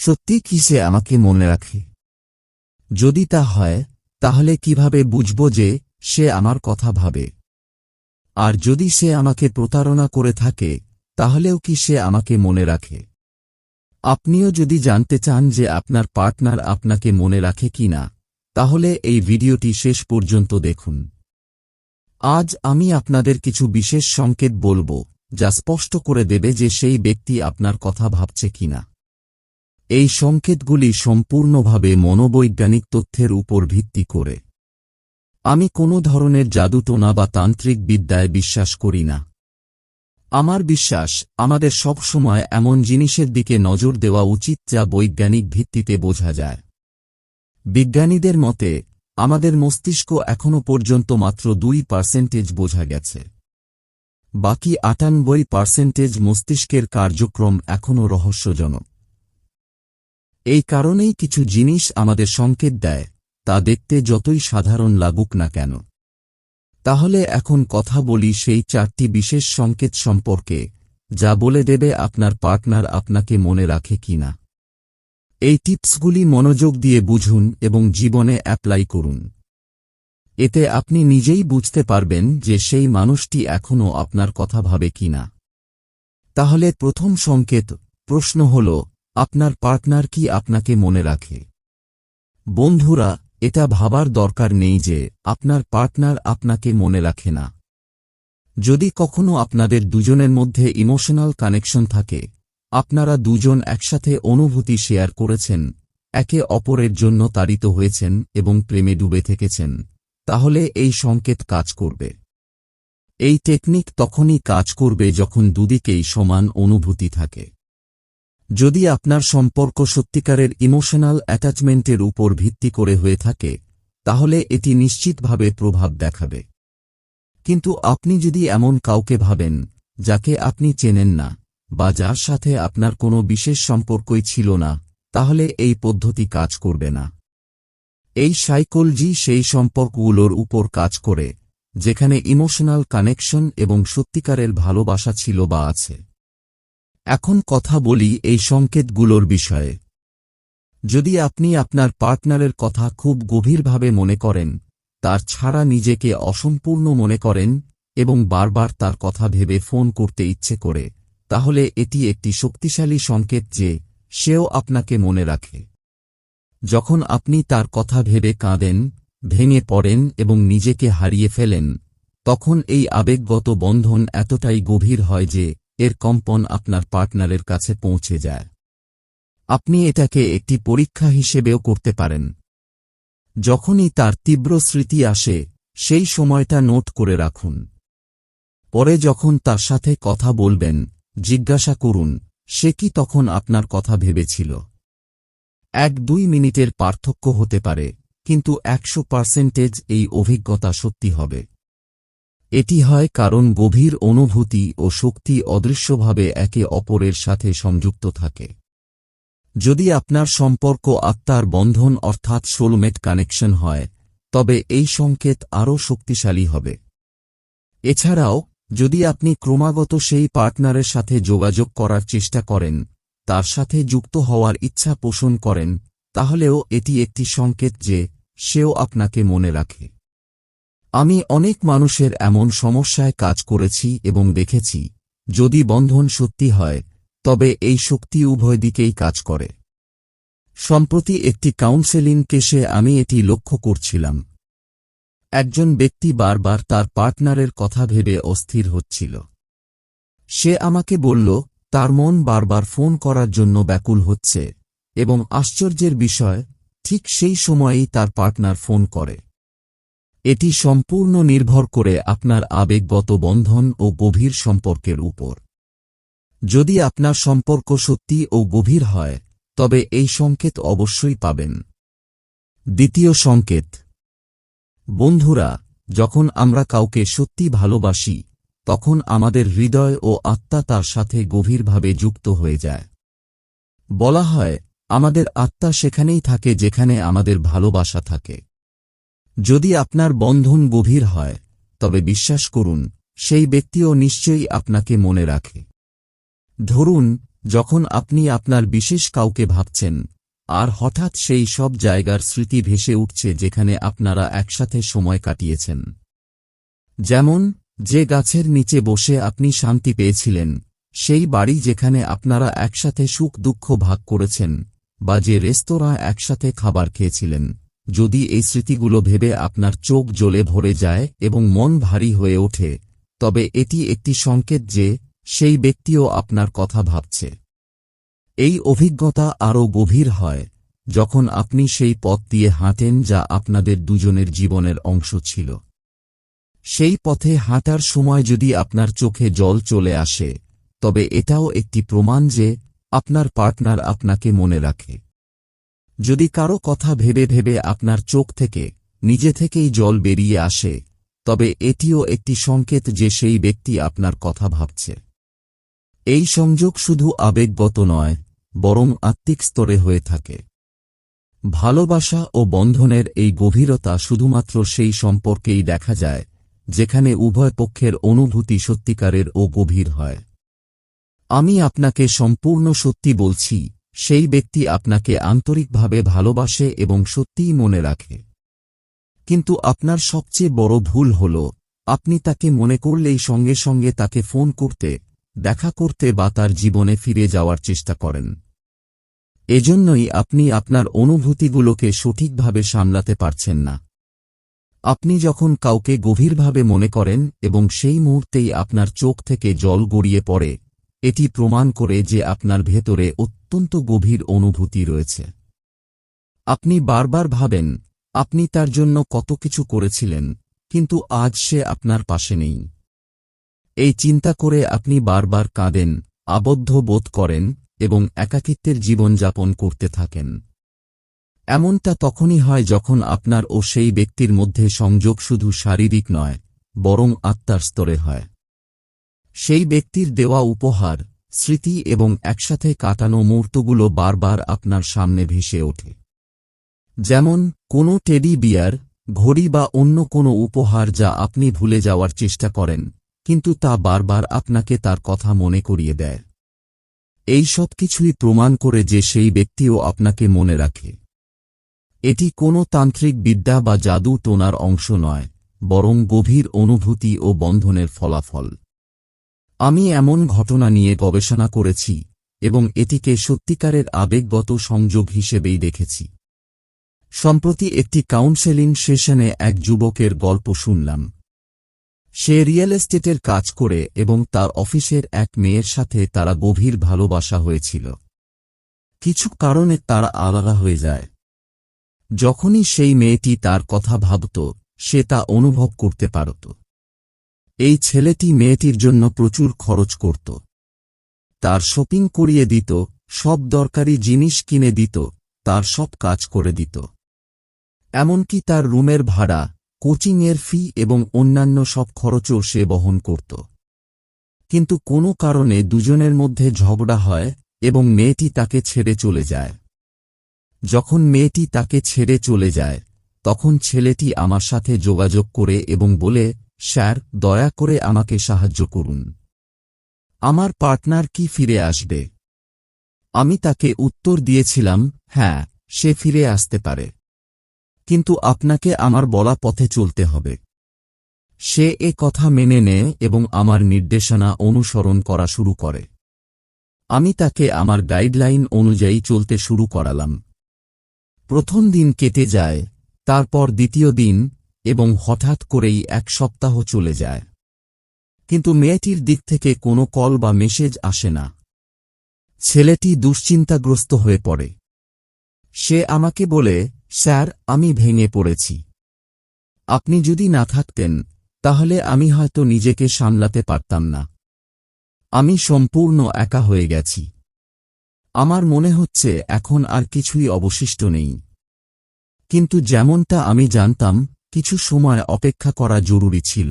সত্যি কি সে আমাকে মনে রাখে? যদি তা হয়, তাহলে কীভাবে বুঝব যে সে আমার কথা ভাবে? আর যদি সে আমাকে প্রতারণা করে থাকে, তাহলেও কি সে আমাকে মনে রাখে? আপনিও যদি জানতে চান যে আপনার পার্টনার আপনাকে মনে রাখে কি না, তাহলে এই ভিডিওটি শেষ পর্যন্ত দেখুন। আজ আমি আপনাদের কিছু বিশেষ সংকেত বলব, যা স্পষ্ট করে দেবে যে সেই ব্যক্তি আপনার কথা ভাবছে কিনা এই সংকেতগুলি সম্পূর্ণভাবে মনোবৈজ্ঞানিক তথ্যের উপর ভিত্তি করে। আমি কোনো ধরনের জাদুটোনা বা তান্ত্রিক বিদ্যায় বিশ্বাস করি না। আমার বিশ্বাস, আমাদের সবসময় এমন জিনিসের দিকে নজর দেওয়া উচিত যা বৈজ্ঞানিক ভিত্তিতে বোঝা যায়। বিজ্ঞানীদের মতে, আমাদের মস্তিষ্ক এখনও পর্যন্ত মাত্র দুই পার্সেন্টেজ বোঝা গেছে। বাকি আটানব্বই পার্সেন্টেজ মস্তিষ্কের কার্যক্রম এখনও রহস্যজনক। এই কারণেই কিছু জিনিস আমাদের সংকেত দেয়, তা দেখতে যতই সাধারণ লাগুক না কেন। তাহলে এখন কথা বলি সেই চারটি বিশেষ সংকেত সম্পর্কে, যা বলে দেবে আপনার পার্টনার আপনাকে মনে রাখে কিনা এই টিপসগুলি মনোযোগ দিয়ে বুঝুন এবং জীবনে অ্যাপ্লাই করুন। এতে আপনি নিজেই বুঝতে পারবেন যে সেই মানুষটি এখনও আপনার কথা ভাবে কিনা তাহলে প্রথম সংকেত, প্রশ্ন হল আপনার পার্টনার কি আপনাকে মনে রাখে? বন্ধুরা, এটা ভাবার দরকার নেই যে আপনার পার্টনার আপনাকে মনে রাখে না। যদি কখনো আপনাদের দুজনের মধ্যে ইমোশনাল কানেকশন থাকে, আপনারা দুজন একসাথে অনুভূতি শেয়ার করেছেন, একে অপরের জন্য তাড়িত হয়েছেন এবং প্রেমে ডুবে থেকেছেন, তাহলে এই সংকেত কাজ করবে। এই টেকনিক তখনই কাজ করবে যখন দুদিকেই সমান অনুভূতি থাকে। যদি আপনার সম্পর্ক সত্যিকারের ইমোশনাল অ্যাটাচমেন্টের উপর ভিত্তি করে হয়ে থাকে, তাহলে এটি নিশ্চিতভাবে প্রভাব দেখাবে। কিন্তু আপনি যদি এমন কাউকে ভাবেন, যাকে আপনি চেনেন না, বা যার সাথে আপনার কোনো বিশেষ সম্পর্কই ছিল না, তাহলে এই পদ্ধতি কাজ করবে না। এই সাইকোলজি সেই সম্পর্কগুলোর উপর কাজ করে, যেখানে ইমোশনাল কানেকশন এবং সত্যিকারের ভালোবাসা ছিল বা আছে। এখন কথা বলি এই সংকেতগুলোর বিষয়ে। যদি আপনি আপনার পার্টনারের কথা খুব গভীরভাবে মনে করেন, তার ছাড়া নিজেকে অসম্পূর্ণ মনে করেন এবং বারবার তার কথা ভেবে ফোন করতে ইচ্ছে করে, তাহলে এটি একটি শক্তিশালী সংকেত যে সেও আপনাকে মনে রাখে। যখন আপনি তার কথা ভেবে কাঁদেন, ভেঙে পড়েন এবং নিজেকে হারিয়ে ফেলেন, তখন এই আবেগগত বন্ধন এতটাই গভীর হয় যে এর কম্পন আপনার পার্টনারের কাছে পৌঁছে যায়। আপনি এটাকে একটি পরীক্ষা হিসেবেও করতে পারেন। যখনই তার তীব্র স্মৃতি আসে, সেই সময়টা নোট করে রাখুন। পরে যখন তার সাথে কথা বলবেন, জিজ্ঞাসা করুন, সে কি তখন আপনার কথা ভেবেছিল? এক দুই মিনিটের পার্থক্য হতে পারে, কিন্তু একশো পার্সেন্টেজ এই অভিজ্ঞতা সত্যি হবে। এটি হয় কারণ গভীর অনুভূতি ও শক্তি অদৃশ্যভাবে একে অপরের সাথে সংযুক্ত থাকে। যদি আপনার সম্পর্ক আত্মার বন্ধন অর্থাৎ সোলমেট কানেকশন হয়, তবে এই সংকেত আরও শক্তিশালী হবে। এছাড়াও, যদি আপনি ক্রমাগত সেই পার্টনারের সাথে যোগাযোগ করার চেষ্টা করেন, তার সাথে যুক্ত হওয়ার ইচ্ছা পোষণ করেন, তাহলেও এটি একটি সংকেত যে সেও আপনাকে মনে রাখে। আমি অনেক মানুষের এমন সমস্যায় কাজ করেছি এবং দেখেছি, যদি বন্ধন সত্যি হয়, তবে এই শক্তি উভয় দিকেই কাজ করে। সম্প্রতি একটি কাউন্সেলিং কেসে আমি এটি লক্ষ্য করছিলাম। একজন ব্যক্তি বারবার তার পার্টনারের কথা ভেবে অস্থির হচ্ছিল। সে আমাকে বলল, তার মন বারবার ফোন করার জন্য ব্যাকুল হচ্ছে এবং আশ্চর্যের বিষয়, ঠিক সেই সময়েই তার পার্টনার ফোন করে। এটি সম্পূর্ণ নির্ভর করে আপনার আবেগগত বন্ধন ও গভীর সম্পর্কের উপর। যদি আপনার সম্পর্ক সত্যি ও গভীর হয়, তবে এই সংকেত অবশ্যই পাবেন। দ্বিতীয় সংকেত। বন্ধুরা, যখন আমরা কাউকে সত্যি ভালোবাসি, তখন আমাদের হৃদয় ও আত্মা তার সাথে গভীরভাবে যুক্ত হয়ে যায়। বলা হয়, আমাদের আত্মা সেখানেই থাকে যেখানে আমাদের ভালোবাসা থাকে। যদি আপনার বন্ধন গভীর হয়, তবে বিশ্বাস করুন, সেই ব্যক্তিও নিশ্চয়ই আপনাকে মনে রাখে। ধরুন, যখন আপনি আপনার বিশেষ কাউকে ভাবছেন, আর হঠাৎ সেই সব জায়গার স্মৃতি ভেসে উঠছে যেখানে আপনারা একসাথে সময় কাটিয়েছেন। যেমন, যে গাছের নিচে বসে আপনি শান্তি পেয়েছিলেন, সেই বাড়ি যেখানে আপনারা একসাথে সুখ দুঃখ ভাগ করেছেন, বা যে রেস্তোরাঁ একসাথে খাবার খেয়েছিলেন। যদি এই স্মৃতিগুলো ভেবে আপনার চোখ জ্বলে ভরে যায় এবং মন ভারী হয়ে ওঠে, তবে এটি একটি সংকেত যে সেই ব্যক্তিও আপনার কথা ভাবছে। এই অভিজ্ঞতা আরও গভীর হয় যখন আপনি সেই পথ দিয়ে হাঁটেন যা আপনাদের দুজনের জীবনের অংশ ছিল। সেই পথে হাঁটার সময় যদি আপনার চোখে জল চলে আসে, তবে এটাও একটি প্রমাণ যে আপনার পার্টনার আপনাকে মনে রাখে। যদি কারও কথা ভেবে ভেবে আপনার চোখ থেকে, নিজে থেকেই জল বেরিয়ে আসে, তবে এটিও একটি সংকেত যে সেই ব্যক্তি আপনার কথা ভাবছে। এই সংযোগ শুধু আবেগগত নয়, বরং আত্মিক স্তরে হয়ে থাকে। ভালোবাসা ও বন্ধনের এই গভীরতা শুধুমাত্র সেই সম্পর্কেই দেখা যায়, যেখানে উভয় পক্ষের অনুভূতি সত্যিকারের ও গভীর হয়। আমি আপনাকে সম্পূর্ণ সত্যি বলছি সেই ব্যক্তি আপনাকে আন্তরিকভাবে ভালোবাসে এবং সত্যিই মনে রাখে। কিন্তু আপনার সবচেয়ে বড় ভুল হল, আপনি তাকে মনে করলেই সঙ্গে সঙ্গে তাকে ফোন করতে, দেখা করতে বা তার জীবনে ফিরে যাওয়ার চেষ্টা করেন। এজন্যই আপনি আপনার অনুভূতিগুলোকে সঠিকভাবে সামলাতে পারছেন না। আপনি যখন কাউকে গভীরভাবে মনে করেন এবং সেই মুহূর্তেই আপনার চোখ থেকে জল গড়িয়ে পড়ে এটি প্রমাণ করে যে আপনার ভেতরে অত্যন্ত গভীর অনুভূতি রয়েছে। আপনি বারবার ভাবেন, আপনি তার জন্য কত কিছু করেছিলেন, কিন্তু আজ সে আপনার পাশে নেই। এই চিন্তা করে আপনি বারবার কাঁদেন, আবদ্ধ বোধ করেন এবং একাকিত্বের জীবনযাপন করতে থাকেন। এমনটা তখনই হয় যখন আপনার ও সেই ব্যক্তির মধ্যে সংযোগ শুধু শারীরিক নয়, বরং আত্মার স্তরে হয়। সেই ব্যক্তির দেওয়া উপহার, স্মৃতি এবং একসাথে কাটানো মুহূর্তগুলো বারবার আপনার সামনে ভেসে ওঠে। যেমন, কোনো টেডি বিয়ার, ঘড়ি বা অন্য কোনো উপহার যা আপনি ভুলে যাওয়ার চেষ্টা করেন, কিন্তু তা বারবার আপনাকে তার কথা মনে করিয়ে দেয়। এই সব কিছুই প্রমাণ করে যে সেই ব্যক্তিও আপনাকে মনে রাখে। এটি কোনো তান্ত্রিক বিদ্যা বা জাদু টোনার অংশ নয়, বরং গভীর অনুভূতি ও বন্ধনের ফলাফল। আমি এমন ঘটনা নিয়ে গবেষণা করেছি, এবং এটিকে সত্যিকারের আবেগগত সংযোগ হিসেবেই দেখেছি। সম্প্রতি একটি কাউন্সেলিং সেশনে এক যুবকের গল্প শুনলাম। সে রিয়েল এস্টেটের কাজ করে এবং তার অফিসের এক মেয়ের সাথে তারা গভীর ভালোবাসা হয়েছিল। কিছু কারণে তারা আলাদা হয়ে যায়। যখনই সেই মেয়েটি তার কথা ভাবত, সে তা অনুভব করতে পারত। এই ছেলেটি মেয়েটির জন্য প্রচুর খরচ করত। তার শপিং করিয়ে দিত, সব দরকারি জিনিস কিনে দিত, তার সব কাজ করে দিত। এমনকি তার রুমের ভাড়া, কোচিংয়ের ফি এবং অন্যান্য সব খরচও সে বহন করত। কিন্তু কোনো কারণে দুজনের মধ্যে ঝগড়া হয় এবং মেয়েটি তাকে ছেড়ে চলে যায়। যখন মেয়েটি তাকে ছেড়ে চলে যায়, তখন ছেলেটি আমার সাথে যোগাযোগ করে এবং বলে স্যার, দয়া করে আমাকে সাহায্য করুন। আমার পার্টনার কি ফিরে আসবে? আমি তাকে উত্তর দিয়েছিলাম হ্যাঁ সে ফিরে আসতে পারে। কিন্তু আপনাকে আমার বলা পথে চলতে হবে। সে এ কথা মেনে নেয় এবং আমার নির্দেশনা অনুসরণ করা শুরু করে। আমি তাকে আমার গাইডলাইন অনুযায়ী চলতে শুরু করালাম। প্রথম দিন কেটে যায়, তারপর দ্বিতীয় দিন এবং হঠাৎ করেই এক সপ্তাহ চলে যায়। কিন্তু মেয়েটির দিক থেকে কোনো কল বা মেসেজ আসে না। ছেলেটি দুশ্চিন্তাগ্রস্ত হয়ে পড়ে। সে আমাকে বলে, স্যার, আমি ভেঙে পড়েছি। আপনি যদি না থাকতেন, তাহলে আমি হয়তো নিজেকে সামলাতে পারতাম না। আমি সম্পূর্ণ একা হয়ে গেছি। আমার মনে হচ্ছে এখন আর কিছুই অবশিষ্ট নেই। কিন্তু যেমনটা আমি জানতাম কিছু সময় অপেক্ষা করা জরুরি ছিল।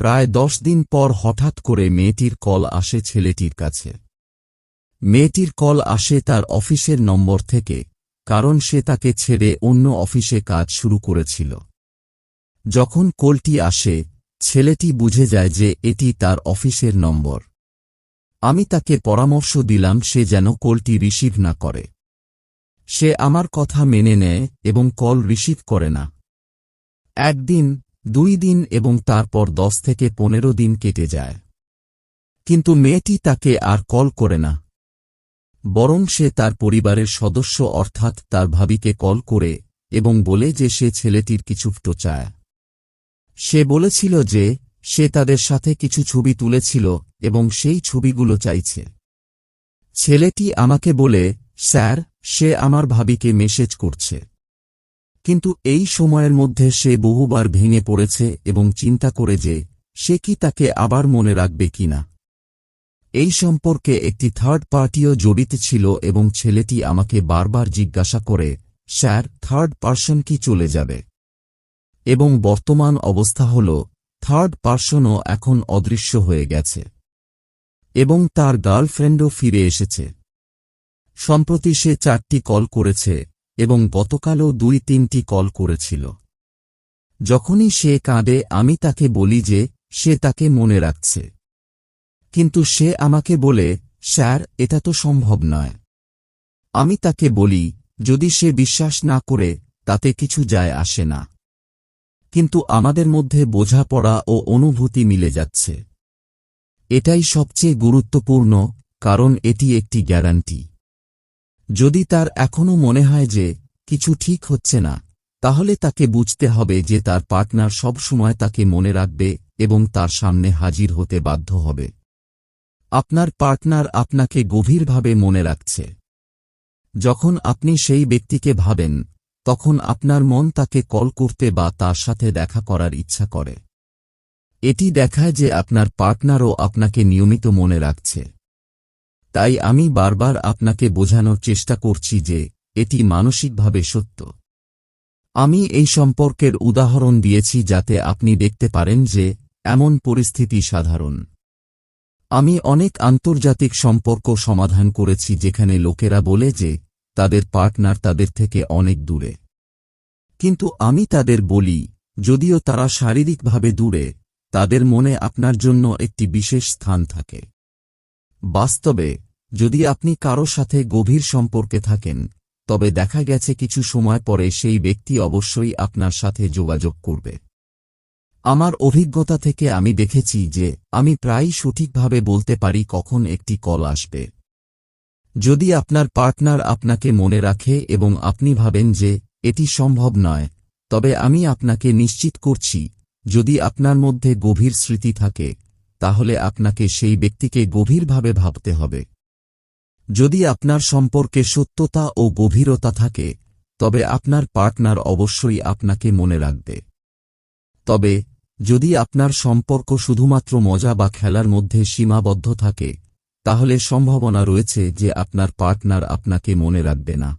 প্রায় দশ দিন পর হঠাৎ করে মেয়েটির কল আসে ছেলেটির কাছে। মেয়েটির কল আসে তার অফিসের নম্বর থেকে, কারণ সে তাকে ছেড়ে অন্য অফিসে কাজ শুরু করেছিল। যখন কলটি আসে, ছেলেটি বুঝে যায় যে এটি তার অফিসের নম্বর। আমি তাকে পরামর্শ দিলাম সে যেন কলটি রিসিভ না করে। সে আমার কথা মেনে নেয় এবং কল রিসিভ করে না। একদিন, দুই দিন এবং তারপর দশ থেকে পনেরো দিন কেটে যায়। কিন্তু মেয়েটি তাকে আর কল করে না। বরং সে তার পরিবারের সদস্য অর্থাৎ তার ভাবিকে কল করে এবং বলে যে সে ছেলেটির কিছু ফটো চায়। সে বলেছিল যে, সে তাদের সাথে কিছু ছবি তুলেছিল এবং সেই ছবিগুলো চাইছে। ছেলেটি আমাকে বলে, স্যার, সে আমার ভাবিকে মেসেজ করছে। কিন্তু এই সময়ের মধ্যে সে বহুবার ভেঙে পড়েছে এবং চিন্তা করে যে, সে কি তাকে আবার মনে রাখবে কিনা এই সম্পর্কে একটি থার্ড পার্টিও জড়িত ছিল এবং ছেলেটি আমাকে বারবার জিজ্ঞাসা করে, স্যার থার্ড পার্সন কি চলে যাবে? এবং বর্তমান অবস্থা হল থার্ড পার্সনও এখন অদৃশ্য হয়ে গেছে। এবং তার গার্লফ্রেন্ডও ফিরে এসেছে। সম্প্রতি সে চারটি কল করেছে এবং গতকালও দুই তিনটি কল করেছিল। যখনই সে কাঁদে, আমি তাকে বলি যে, সে তাকে মনে রাখছে। কিন্তু সে আমাকে বলে, স্যার, এটা তো সম্ভব নয়। আমি তাকে বলি, যদি সে বিশ্বাস না করে, তাতে কিছু যায় আসে না। কিন্তু আমাদের মধ্যে বোঝাপড়া ও অনুভূতি মিলে যাচ্ছে। এটাই সবচেয়ে গুরুত্বপূর্ণ, কারণ এটি একটি গ্যারান্টি। যদি তার এখনও মনে হয় যে কিছু ঠিক হচ্ছে না, তাহলে তাকে বুঝতে হবে যে তার পার্টনার সব সময় তাকে মনে রাখবে এবং তার সামনে হাজির হতে বাধ্য হবে। আপনার পার্টনার আপনাকে গভীরভাবে মনে রাখছে। যখন আপনি সেই ব্যক্তিকে ভাবেন, তখন আপনার মন তাকে কল করতে বা তার সাথে দেখা করার ইচ্ছা করে। এটি দেখায় যে আপনার পার্টনারও আপনাকে নিয়মিত মনে রাখছে। তাই আমি বারবার আপনাকে বোঝানোর চেষ্টা করছি যে এটি মানসিকভাবে সত্য। আমি এই সম্পর্কের উদাহরণ দিয়েছি যাতে আপনি দেখতে পারেন যে এমন পরিস্থিতি সাধারণ। আমি অনেক আন্তর্জাতিক সম্পর্ক সমাধান করেছি যেখানে লোকেরা বলে যে তাদের পার্টনার তাদের থেকে অনেক দূরে। কিন্তু আমি তাদের বলি, যদিও তারা শারীরিকভাবে দূরে, তাদের মনে আপনার জন্য একটি বিশেষ স্থান থাকে। বাস্তবে, যদি আপনি কারও সাথে গভীর সম্পর্কে থাকেন, তবে দেখা গেছে কিছু সময় পরে সেই ব্যক্তি অবশ্যই আপনার সাথে যোগাযোগ করবে। আমার অভিজ্ঞতা থেকে আমি দেখেছি যে, আমি প্রায়ই সঠিকভাবে বলতে পারি কখন একটি কল আসবে। যদি আপনার পার্টনার আপনাকে মনে রাখে এবং আপনি ভাবেন যে, এটি সম্ভব নয়, তবে আমি আপনাকে নিশ্চিত করছি, যদি আপনার মধ্যে গভীর স্মৃতি থাকে তাহলে আপনাকে সেই ব্যক্তিকে গভীরভাবে ভাবতে হবে। যদি আপনার সম্পর্কে সত্যতা ও গভীরতা থাকে, তবে আপনার পার্টনার অবশ্যই আপনাকে মনে রাখবে। তবে, যদি আপনার সম্পর্ক শুধুমাত্র মজা বা খেলার মধ্যে সীমাবদ্ধ থাকে, তাহলে সম্ভাবনা রয়েছে যে আপনার পার্টনার আপনাকে মনে রাখবে না।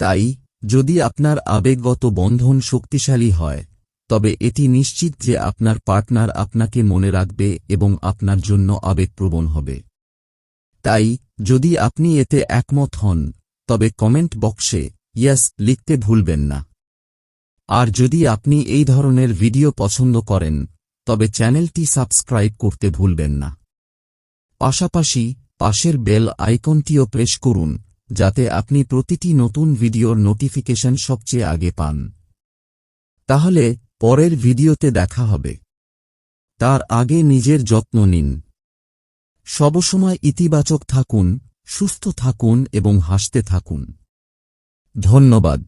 তাই, যদি আপনার আবেগগত বন্ধন শক্তিশালী হয় তবে এটি নিশ্চিত যে আপনার পার্টনার আপনাকে মনে রাখবে এবং আপনার জন্য আবেগপ্রবণ হবে। তাই, যদি আপনি এতে একমত হন, তবে কমেন্ট বক্সে, ইয়াস লিখতে ভুলবেন না। আর যদি আপনি এই ধরনের ভিডিও পছন্দ করেন, তবে চ্যানেলটি সাবস্ক্রাইব করতে ভুলবেন না। পাশাপাশি, পাশের বেল আইকনটিও প্রেস করুন, যাতে আপনি প্রতিটি নতুন ভিডিওর নোটিফিকেশন সবচেয়ে আগে পান। তাহলে পরের ভিডিওতে দেখা হবে। তার আগে নিজের যত্ন নিন। সবসময় ইতিবাচক থাকুন, সুস্থ থাকুন এবং হাসতে থাকুন। ধন্যবাদ।